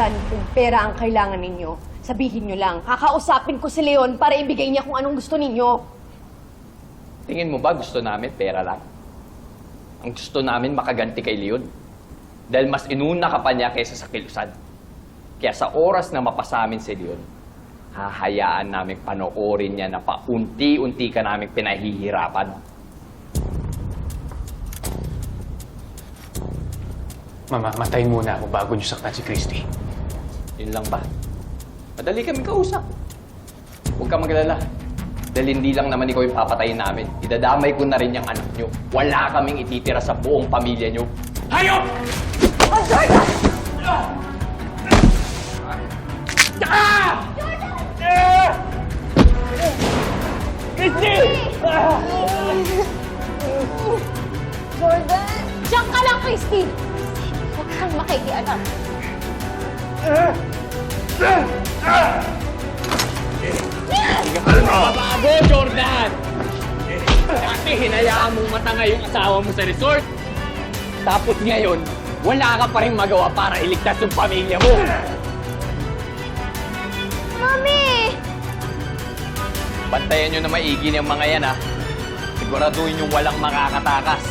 Dan, kung pera ang kailangan ninyo, sabihin nyo lang. Kakausapin ko si Leon para ibigay niya kung anong gusto ninyo. Tingin mo ba gusto namin pera lang? Ang gusto namin makaganti kay Leon. Dahil mas inuna ka pa niya kaysa sa kilusan. Kaya sa oras na mapasamin si Leon, hahayaan namin panoorin niya na paunti-unti ka namin pinahihirapan. Mamamatay muna ako bago niyo saktan si Christy. Yun lang ba? Madali kami kausap. Huwag ka maglala. Dahil hindi lang naman ikaw yung papatayin namin. Idadamay ko na rin yung anak nyo. Wala kaming ititira sa buong pamilya nyo. Hayop! Jordan! Diyan ka lang, Christy! Huwag kang makikialam. Bago, Jordan! Dati hinayaan mong matanga yung asawa mo sa resort. Tapos ngayon, wala ka pa rin magawa para iligtas yung pamilya mo. Mami! Bantayan nyo na maigi ng mga yan, ha? Siguraduhin yung walang makakatakas.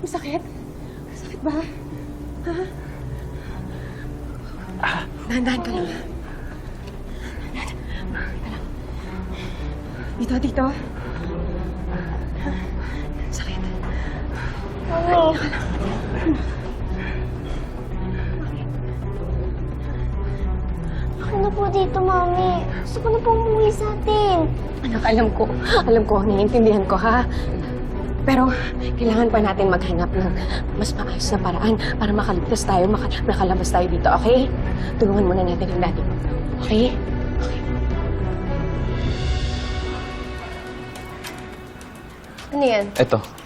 Masakit? Masakit ba? Ha? Dahan-dahan ka lang. Dahan-dahan. Dito, dito. Ako na po dito, Mami. Gusto ko na po umuwi sa atin. Anak, alam ko. Alam ko, naiintindihan ko, ha? Pero kailangan pa natin maghanap ng mas maayos na paraan para makaligtas tayo, maka makalabas tayo dito, okay? Tulungan muna natin ang daddy mo. Okay? Ano yan? Ito.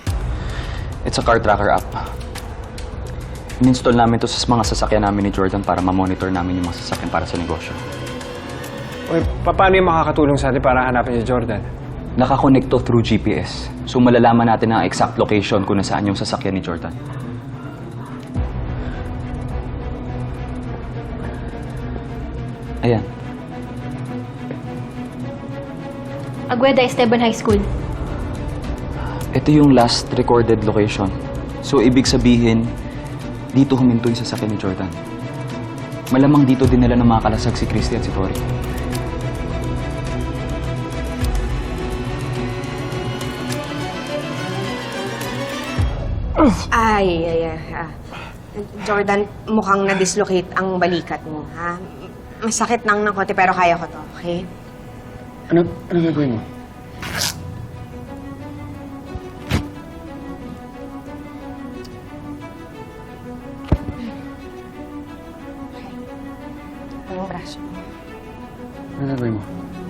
It's a car tracker app. In-install namin to sa mga sasakyan namin ni Jordan para ma-monitor namin yung mga sasakyan para sa negosyo. Pa- paano yung makakatulong sa atin para hanapin si Jordan? Nakakonect to through GPS. So malalaman natin ang exact location kung nasaan yung sasakyan ni Jordan. Ayan. Agueda Esteban High School. Ito yung last recorded location. So, ibig sabihin, dito huminto yung sasakyan ni Jordan. Malamang dito din nila na makakalasag si Christy at si Tori. Ay, ay, ay. ah. Jordan, mukhang na-dislocate ang balikat mo, ha? Masakit nang ng konti, pero kaya ko to, okay? Ano, ano gagawin mo? Mo. Ano gagawin mo?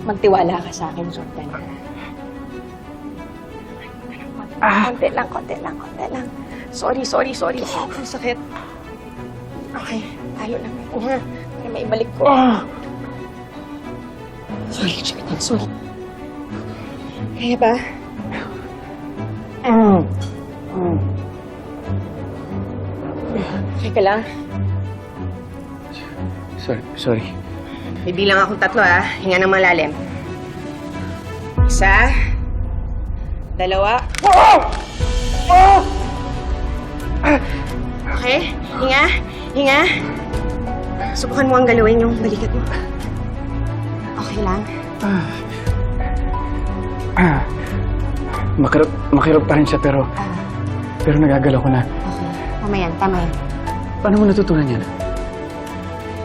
Magtiwala ka sa akin, Jordan. Ah. Konti lang, konti lang, konti lang. Sorry, sorry, sorry. Ang sakit. Okay, tayo lang natin, ha? Para maibalik ko. Sorry, Jordan, sorry. Kaya ba? Okay ka lang? Sorry, sorry. Bibilang akong tatlo, ha? Hinga ng malalim. Isa. Dalawa. Okay? Hinga. Hinga. Subukan mo ang galawin yung balikat mo. Okay lang? Ah, makirap, makirap pa rin siya pero, pero nagagalaw ko na. Okay. Tama yan, tama yan. Paano mo natutunan yan?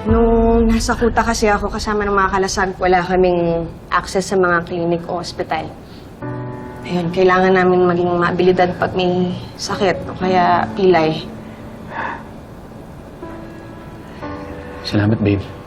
Nung nasa kuta kasi ako kasama ng mga kalasag, wala kaming access sa mga klinik o ospital. Ayun, kailangan namin maging maabilidad pag may sakit o kaya pilay. Salamat, babe.